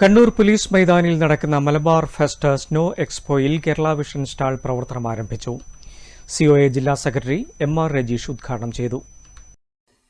Kannur police മൈതാനിൽ നടക്കുന്ന Malabar fest snow എക്സ്പോയിൽ കേരള വിഷൻ സ്റ്റാൾ പ്രവർത്തനം ആരംഭിച്ചു. സിഒഎ ജില്ലാ സെക്രട്ടറി എം ആർ രജീഷ് ഉദ്ഘാടനം ചെയ്തു.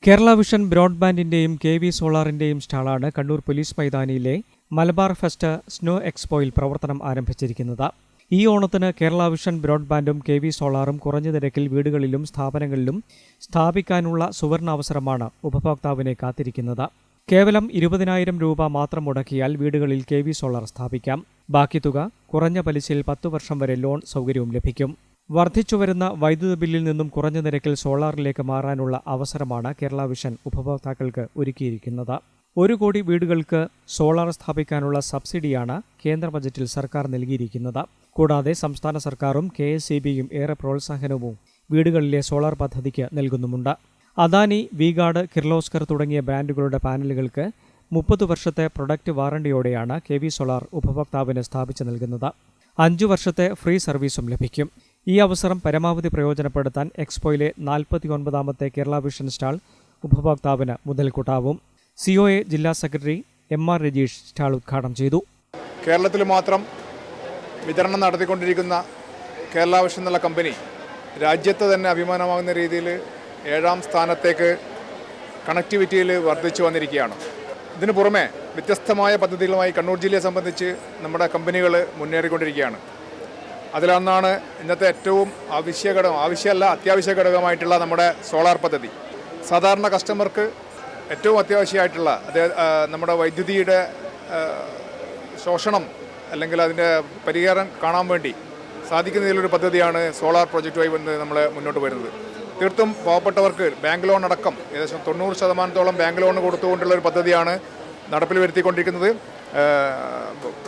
കേരള വിഷൻ ബ്രോഡ്ബാൻഡിന്റെയും കെ വി സോളാറിന്റെയും സ്റ്റാളാണ് കണ്ണൂർ പോലീസ് മൈതാനിയിലെ മലബാർ ഫെസ്റ്റ് സ്നോ എക്സ്പോയിൽ പ്രവർത്തനം ആരംഭിച്ചിരിക്കുന്നത്. ഈ ഓണത്തിന് കേരള വിഷൻ ബ്രോഡ്ബാൻഡും കെ വി സോളാറും കുറഞ്ഞ നിരക്കിൽ വീടുകളിലും സ്ഥാപനങ്ങളിലും സ്ഥാപിക്കാനുള്ള സുവർണാവസരമാണ് ഉപഭോക്താവിനെ കാത്തിരിക്കുന്നത്. കേവലം ഇരുപതിനായിരം രൂപ മാത്രം മുടക്കിയാൽ വീടുകളിൽ കെ വി സോളാർ സ്ഥാപിക്കാം. ബാക്കി തുക കുറഞ്ഞ പലിശയിൽ പത്തു വർഷം വരെ ലോൺ സൗകര്യവും ലഭിക്കും. വർദ്ധിച്ചുവരുന്ന വൈദ്യുത ബില്ലിൽ നിന്നും കുറഞ്ഞ നിരക്കിൽ സോളാറിലേക്ക് മാറാനുള്ള അവസരമാണ് കേരള വിഷൻ ഉപഭോക്താക്കൾക്ക് ഒരുക്കിയിരിക്കുന്നത്. ഒരു കോടി വീടുകൾക്ക് സോളാർ സ്ഥാപിക്കാനുള്ള സബ്സിഡിയാണ് കേന്ദ്ര ബജറ്റിൽ സർക്കാർ നൽകിയിരിക്കുന്നത്. കൂടാതെ സംസ്ഥാന സർക്കാരും കെ ഏറെ പ്രോത്സാഹനവും വീടുകളിലെ സോളാർ പദ്ധതിക്ക് നൽകുന്നുമുണ്ട്. അദാനി വീഗാഡ് കിർലോസ്കർ തുടങ്ങിയ ബ്രാൻഡുകളുടെ പാനലുകൾക്ക് മുപ്പത് വർഷത്തെ പ്രൊഡക്റ്റ് വാറണ്ടിയോടെയാണ് കെ വി സോളാർ ഉപഭോക്താവിന് സ്ഥാപിച്ചു നൽകുന്നത്. അഞ്ചു വർഷത്തെ ഫ്രീ സർവീസും ലഭിക്കും. ഈ അവസരം പരമാവധി പ്രയോജനപ്പെടുത്താൻ എക്സ്പോയിലെ നാൽപ്പത്തിയൊൻപതാമത്തെ കേരള വിഷൻ സ്റ്റാൾ ഉപഭോക്താവിന് മുതൽക്കൂട്ടാവും. എ ജില്ലാ secretary M R Rajeesh stall ഉദ്ഘാടനം ചെയ്തു. കേരളത്തിൽ മാത്രം വിതരണം നടത്തിക്കൊണ്ടിരിക്കുന്ന കേരള വിഷൻ എന്നുള്ള കമ്പനി രാജ്യത്ത് തന്നെ അഭിമാനമാകുന്ന രീതിയിൽ ഏഴാം സ്ഥാനത്തേക്ക് കണക്ടിവിറ്റിയിൽ വർദ്ധിച്ചു വന്നിരിക്കുകയാണ്. ഇതിനു പുറമെ വ്യത്യസ്തമായ പദ്ധതികളുമായി കണ്ണൂർ ജില്ലയെ സംബന്ധിച്ച് നമ്മുടെ കമ്പനികൾ മുന്നേറിക്കൊണ്ടിരിക്കുകയാണ്. അതിലൊന്നാണ് ഇന്നത്തെ ഏറ്റവും ആവശ്യ ഘടകം ആവശ്യമല്ല അത്യാവശ്യ ഘടകമായിട്ടുള്ള നമ്മുടെ സോളാർ പദ്ധതി. സാധാരണ കസ്റ്റമർക്ക് ഏറ്റവും അത്യാവശ്യമായിട്ടുള്ള അതായത് നമ്മുടെ വൈദ്യുതിയുടെ ശോഷണം അല്ലെങ്കിൽ അതിന്റെ പരിഹാരം കാണാൻ വേണ്ടി സാധിക്കുന്ന രീതിയിലൊരു പദ്ധതിയാണ് സോളാർ പ്രോജക്റ്റുമായി വന്ന് നമ്മൾ മുന്നോട്ട് വരുന്നത്. തീർത്തും പാവപ്പെട്ടവർക്ക് ബാങ്ക് ലോൺ അടക്കം ഏകദേശം തൊണ്ണൂറ് ശതമാനത്തോളം ബാങ്ക് ലോൺ കൊടുത്തുകൊണ്ടുള്ള ഒരു പദ്ധതിയാണ് നടപ്പിൽ വരുത്തിക്കൊണ്ടിരിക്കുന്നത്.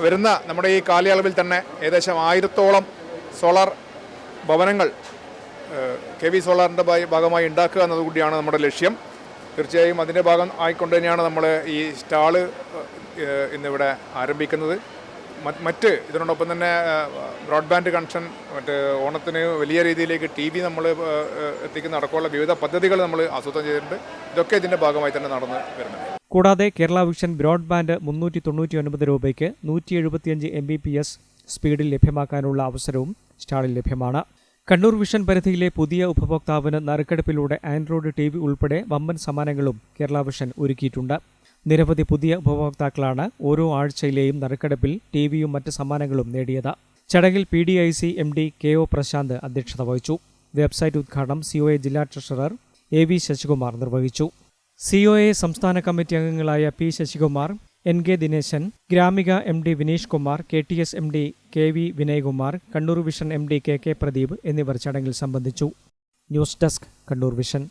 വരുന്ന നമ്മുടെ ഈ കാലയളവിൽ തന്നെ ഏകദേശം ആയിരത്തോളം സോളാർ ഭവനങ്ങൾ കെ വി സോളാറിന്റെ ഭാഗമായി ഉണ്ടാക്കുക എന്നതുകൂടിയാണ് നമ്മുടെ ലക്ഷ്യം. തീർച്ചയായും അതിന്റെ ഭാഗം ആയിക്കൊണ്ട് തന്നെയാണ് നമ്മൾ ഈ സ്റ്റാൾ ഇന്നിവിടെ ആരംഭിക്കുന്നത്. മറ്റ് ഇതിനോടൊപ്പം തന്നെ ബ്രോഡ്ബാൻഡ് കണക്ഷൻ മറ്റ് ഓണത്തിന് വലിയ രീതിയിലേക്ക് ടി വി നമ്മൾ എത്തിക്കുന്ന അടക്കമുള്ള വിവിധ പദ്ധതികൾ നമ്മൾ ആസൂത്രണം ചെയ്തിട്ടുണ്ട്. ഇതൊക്കെ ഇതിന്റെ ഭാഗമായി തന്നെ നടന്ന് വരുന്നുണ്ട്. കൂടാതെ കേരള വിഷൻ ബ്രോഡ്ബാൻഡ് മുന്നൂറ്റി തൊണ്ണൂറ്റി ഒൻപത് രൂപയ്ക്ക് നൂറ്റി എഴുപത്തിയഞ്ച് എം ബി പി എസ് സ്പീഡിൽ ലഭ്യമാക്കാനുള്ള അവസരവും സ്റ്റാളിൽ ലഭ്യമാണ്. കണ്ണൂർ വിഷൻ പരിധിയിലെ പുതിയ ഉപഭോക്താവിന് നറുക്കെടുപ്പിലൂടെ ആൻഡ്രോയിഡ് ടി വി ഉൾപ്പെടെ വമ്പൻ സമ്മാനങ്ങളും കേരള വിഷൻ ഒരുക്കിയിട്ടുണ്ട്. നിരവധി പുതിയ ഉപഭോക്താക്കളാണ് ഓരോ ആഴ്ചയിലെയും നറുക്കെടുപ്പിൽ ടിവിയും മറ്റ് സമ്മാനങ്ങളും നേടിയത്. ചടങ്ങിൽ P D I C M D K O Prashanth അധ്യക്ഷത വഹിച്ചു. വെബ്സൈറ്റ് ഉദ്ഘാടനം സി ഒ എ ജില്ലാ ട്രഷറർ എ വി ശശികുമാർ നിർവഹിച്ചു. സി ഒ എ സംസ്ഥാന കമ്മിറ്റി അംഗങ്ങളായ P Sasikumar N K Dineshan Gramika M D Vineesh Kumar K T S M D K V Vinayakumar Kannur Vision M D K K Pradeep എന്നിവർ ചടങ്ങിൽ സംബന്ധിച്ചു. News desk Kannur Vision.